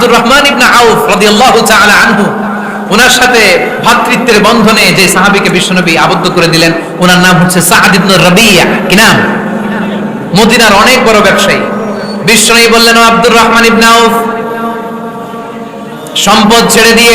আব্দুর রহমান ইবনা আউফ রাদিয়াল্লাহু তাআলা আনহু ওনার সাথে ভাতৃত্বের বন্ধনে যে সাহাবীকে বিশ্বনবী আবদ্ধ করে দিলেন ওনার নাম হচ্ছে সাআদ ইবনে রাবিয়া কি নাম মদিনার অনেক বড় ব্যবসায়ী। বিশ্বনবী বললেন আব্দুর রহমান ইবনে আউফ, সম্পদ ছেড়ে দিয়ে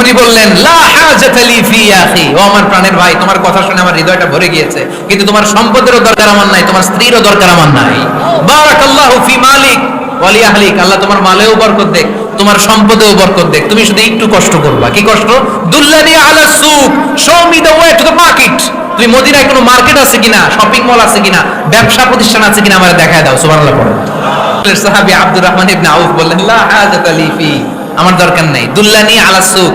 উনি বললেন আমার প্রাণের ভাই, তোমার কথা শুনে আমার হৃদয়টা ভরে গিয়েছে। কিন্তু তোমার সম্পদেরও দরকার আমার নাই, তোমার স্ত্রীরও দরকার আমার নাই। মালিক আল্লাহ তোমার মালেও বরকত দেখ, তোমার সম্পদেও বরকত দেখ। তুমি শুধু একটু কষ্ট করবা। কি কষ্ট? দুল্লানি আলা সুক। Show me the way to the market তুমি মদিনায় কোনো মার্কেট আছে কিনা, শপিং মল আছে কিনা, ব্যবসা প্রতিষ্ঠান আছে কিনা আমার দেখায় দাও, সুবহানাল্লাহ পড়ো। সাহাবী আব্দুর রহমান ইবনে আউফ বললেন, লা হাজাতা আমার দরকার নাই। দুল্লানি আলা সুক।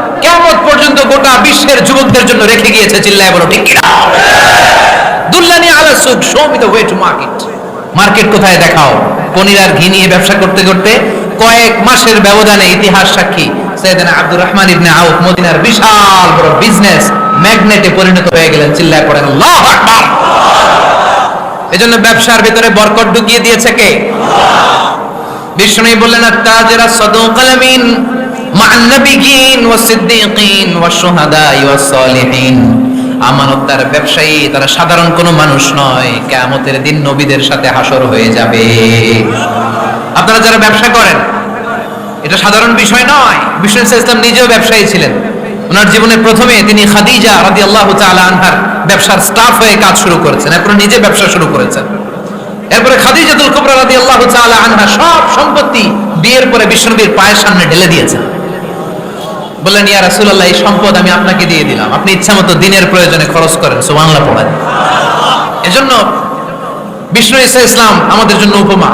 কেমন পর্যন্ত গোটা বিশ্বের যুবকদের জন্য রেখে গিয়েছে চিল্লায় বলো, ঠিক কিনা? দুল্লানি show me way to market market কোথায় দেখাও? ঘি নিয়ে ব্যবসা করতে করতে কয়েক মাসের ব্যবধানে ইতিহাস সাক্ষী। সৈয়দনা আব্দুর রহমান ইবনে আউফ মদিনার বিশাল বড় বিজনেস ম্যাগনেটে পরিণত হয়ে গেলেন, চিল্লায় পড়েন, আল্লাহু আকবার! এজন্য ব্যবসার ভিতরে বরকত ঢুকিয়ে দিয়েছে কে? বিষ্ণু বললেন, আত্তাজেরা সদুকাল আমিন। আমানতদার ব্যবসায়ী, তারা সাধারণ কোনো মানুষ নয়। কিয়ামতের দিন নবীদের সাথে হাসর হয়ে যাবে। আপনারা যারা ব্যবসা করেন, এটা সাধারণ বিষয় নয়। ইসলাম নিজেও ব্যবসায়ী ছিলেন। ওনার প্রথমে তিনি খাদিজা রাদিয়াল্লাহু তাআলা আনহার ব্যবসার স্টাফ হয়ে কাজ শুরু করেছেন। এরপর নিজে ব্যবসা শুরু করেছেন। এরপরে খাদিজাতুল কুবরা রাদিয়াল্লাহু তাআলা আনহা সব সম্পত্তি বিয়ের পরে বিষ্ণুবীর পায়ের সামনে ঢেলে দিয়েছেন। বললেন, ইয়া রাসূলুল্লাহ, এই সম্পদ আমি আপনাকে দিয়ে দিলাম। আপনি ইচ্ছা মতো দিনের প্রয়োজনে খরচ করেন, সুবহানাল্লাহ পড়েন। এজন্য বিষ্ণু ঈসা ইসলাম আমাদের জন্য উপমা।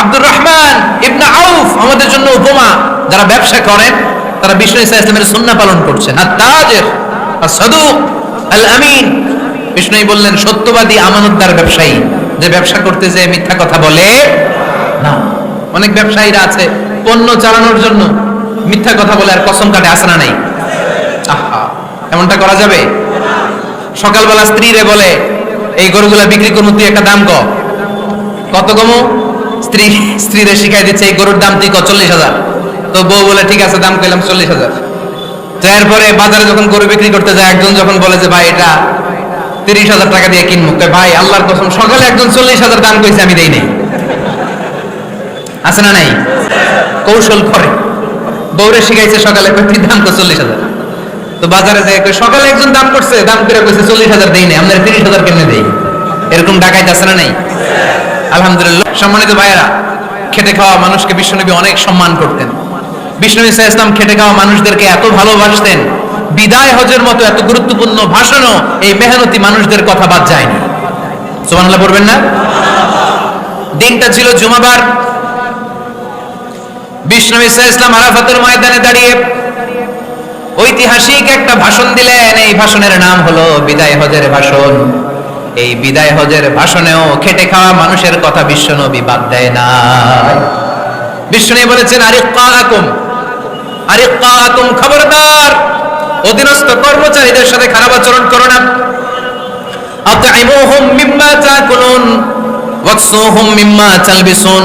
আব্দুর রহমান ইবনে আউফ আমাদের জন্য উপমা। যারা ব্যবসা করেন, তারা বিষ্ণু ঈসা ইসলামের সুন্নাহ পালন করছেন। আর তাজের আর সাদুক আল আমিন বিষ্ণুই বললেন, সত্যবাদী আমানতদার ব্যবসায়ী, যে ব্যবসা করতে যে মিথ্যা কথা বলে না। অনেক ব্যবসায়ীরা আছে, পণ্য চালানোর জন্য মিথ্যা কথা বলে আর কসম কাটে আসে না নাই? এমনটা করা যাবে? সকালবেলা স্ত্রীরে বলে, এই গরুগুলা বিক্রি করব তুই একটা দাম ক। কত কমু? স্ত্রী, স্ত্রীরে শিখাই দিচ্ছে, এই গরুর দাম তুই ক, চল্লিশ হাজার। তো বউ বলে, ঠিক আছে, দাম কইলাম চল্লিশ হাজার। তো এরপরে বাজারে যখন গরু বিক্রি করতে যায়, একজন যখন বলে যে, ভাই, এটা তিরিশ হাজার টাকা দিয়ে কিনবো ভাই, আল্লাহর কসম, সকালে একজন চল্লিশ হাজার দাম কইছে, আমি দেই নাই। আছে না নাই? কৌশল করে। বউরে শিখাইছে সকালে কয়, দাম তো চল্লিশ হাজার? তো বাজারে যায় সকালে একজন দাম করছে দাম করে কইছে চল্লিশ হাজার দেই নাই আমরা তিরিশ হাজার কেমনে দেই? এরকম ডাকাইত আছে না নাই? আলহামদুলিল্লাহ। সম্মানিত ভাইয়েরা খেটে খাওয়া মানুষকে বিশ্বনবী অনেক সম্মান করতেন। বিষ্ণু ইসা ইসলাম খেটে খাওয়া মানুষদেরকে এত ভালোবাসতেন বিদায় হজের মতো এত গুরুত্বপূর্ণ ভাষণও এই মেহনতি মানুষদের কথা বাদ যায়নি। সুবহানাল্লাহ পড়বেন না? দিনটা ছিল জুমাবার বিষ্ণু ইসা আরাফাতের ময়দানে দাঁড়িয়ে ঐতিহাসিক একটা ভাষণ দিলেন। এই ভাষণের নাম হলো বিদায় হজের ভাষণ। এই বিদায় হজের ভাষণেও খেটে খাওয়া মানুষের কথা বিশ্বনবী বাদ দেয় না। বিষ্ণু বলেছেন আরিকাকুম আরিকাকুম খবরদার। অধীনস্থ কর্মচারীদের সাথে খারাপ আচরণ করো না। আতঈমুহুম মিম্মা তাকুলুন, ওয়াকসুহুম মিম্মা তালবিসুন।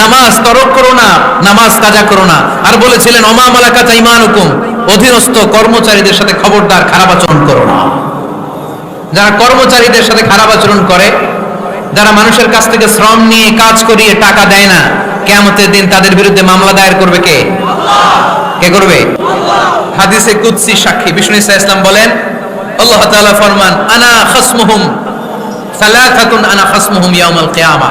নামাজ তরক করো না, নামাজ কাজা করো না। আর বলেছিলেন অমা মালাকা ইমান হুকুম অধীনস্থ কর্মচারীদের সাথে খবরদার খারাপ আচরণ করো না। যারা কর্মচারীদের সাথে খারাপ আচরণ করে, যারা মানুষের কাছ থেকে শ্রম নিয়ে কাজ করিয়ে টাকা দেয় না কেমতের দিন তাদের বিরুদ্ধে মামলা দায়ের করবে কে? কে করবে? হাদিসে কুদসি সাক্ষী। বিষ্ণু ইসা ইসলাম বলেন, আল্লাহ ফরমান, আনা খাসমুহুম সালাসাতুন আনা খাসমুহুম ইয়াউমাল কিয়ামা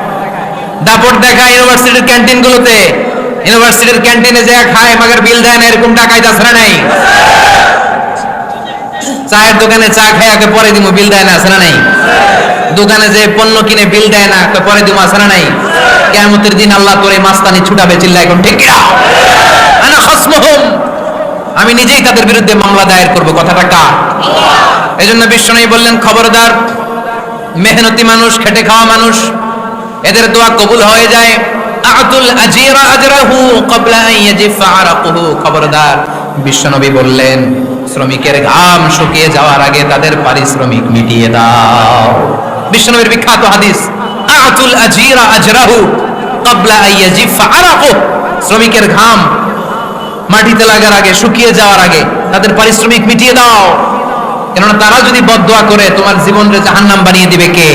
দাপট দেখা ইউনিভার্সিটির ক্যান্টিনগুলোতে ইউনিভার্সিটির ক্যান্টিনে যে খায় মাগের বিল দেয় না এরকম টাকাই আছে না নাই? চায়ের দোকানে চা খায় আগে পরে দিব বিল দেয় না আছে নাই? দোকানে যে পণ্য কিনে বিল দেয় না পরে দিব আছে নাই? কেমতের দিন আল্লাহ তোরে মাস্তানি ছুটাবে চিল্লা এখন ঠিক কিনা? আনা খাসমুহুম। আমি নিজেই তাদের বিরুদ্ধে মামলা দায়ের করব কথাটা কার? এজন্য বিশ্বনবী বললেন খবরদার মেহনতি মানুষ খেটে খাওয়া মানুষ এদের দোয়া কবুল হয়ে যায়। আতুল আজিরা আজরাহু ক্বাবলা আন ইয়াজিফা আরাকুহু। খবরদার, বিশ্বনবী বললেন, শ্রমিকের ঘাম শুকিয়ে যাওয়ার আগে তাদের পারিশ্রমিক মিটিয়ে দাও। বিশ্বনবীর বিখ্যাত হাদিস, আতুল আজিরা আজরাহু ক্বাবলা আন ইয়াজিফা আরাকুহু। শ্রমিকের ঘাম মাটিতে লাগার আগে, শুকিয়ে যাওয়ার আগে তাদের পারিশ্রমিক মিটিয়ে দাও। কেননা তারা যদি বদদোয়া করে, তোমার জীবনকে জাহান্নাম বানিয়ে দিবে কে?